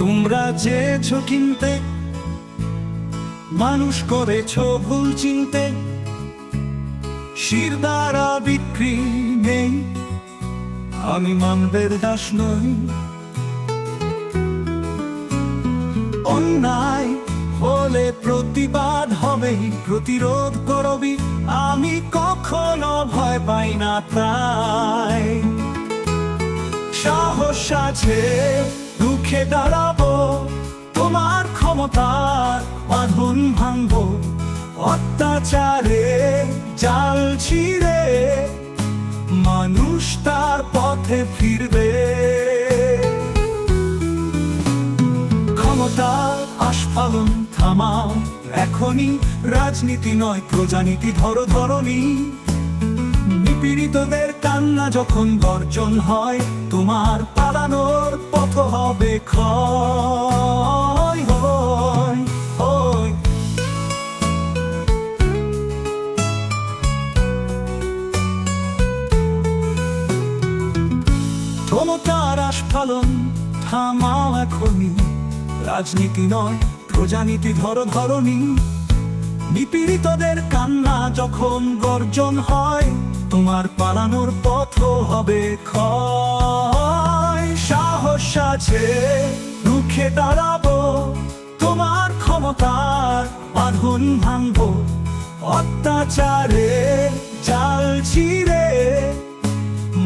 তোমরা চেয়েছ কিনতে, মানুষ করেছ ভুল চিনতে। শির দ্বারা বিক্রি নেই, আমি মানবের দাস নই। অন্যায় হলে প্রতিবাদ হবেই, প্রতিরোধ করবি আমি কখনো ভয় পাই না তাই সাহস আছে দুঃখে দাঁড়াবো, তোমার ক্ষমতার বাঁধন ভাঙবো। অত্যাচারে জাল ছিঁড়ে মানুষ তার পথে ফিরবে। ক্ষমতা আস্ফালন থামাও, এখনই। রাজনীতি নয়, প্রজানীতি ধরো ধরনি নিপীড়িতদের কান্না যখন গর্জন হয়, তোমার ক্ষমতার আস্ফালন থামাও এখনই। রাজনীতি নয়, প্রজানীতি ধরো ধরনি নিপীড়িতদের কান্না যখন গর্জন হয়, তোমার পালানোর পথ হবে ক্ষয়। সাহস আছে, রুখে দাঁড়াবো। তোমার ক্ষমতার বাঁধন ভাঙবো। অত্যাচারে চাল ছিঁড়ে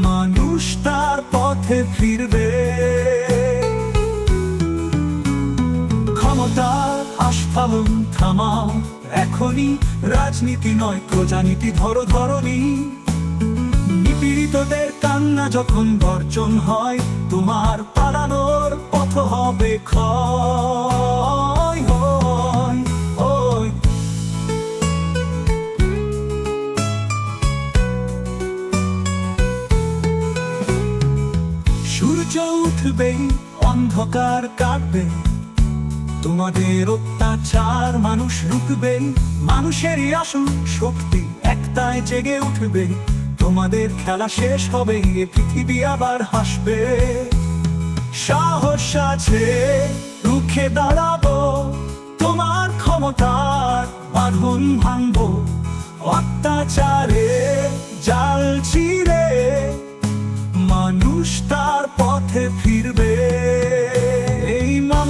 মানুষ পথে ফিরবে। ক্ষমতার আস্ফালন থামাও এখনই রাজনীতি নয়, প্রজানীতি ধরো ধরনি নিপীড়িতদের কান্না যখন বর্জন হয়, তোমার পালানোর পথ হবে ক্ষয়। সূর্য অন্ধকার কাটবে। তোমাদের অত্যাচার মানুষ রুখবে, মানুষেরই আসল শক্তি একটায় জেগে উঠবে। তোমাদের খেলা শেষ হবে, এ পৃথিবী আবার হাসবে। সাহস আছে, রুখে দাঁড়াবো। তোমার ক্ষমতার বাঁধন ভাঙবো। অত্যাচারে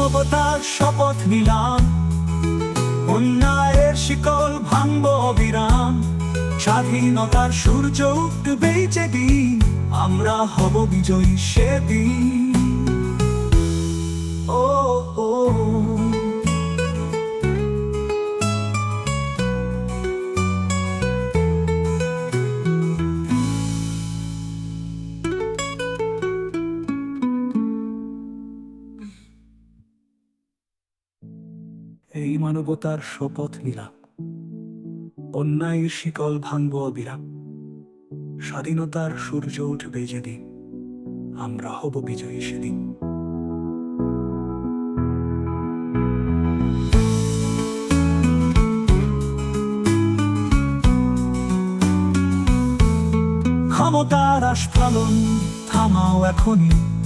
মানবতার শপথ নিলাম। অন্যায়ের শিকল ভাঙব অবিরাম। স্বাধীনতার সূর্য উঠবে যেদিন, আমরা হব বিজয়ী সেদিন। এই মানবতার শপথ নিলাম। অন্যায়ের শিকল ভাঙব অবিরাম। স্বাধীনতার সূর্য উঠবে যেদিন, আমরা হব বিজয়ী সেদিন। ক্ষমতার আস্ফালন থামাও এখনই।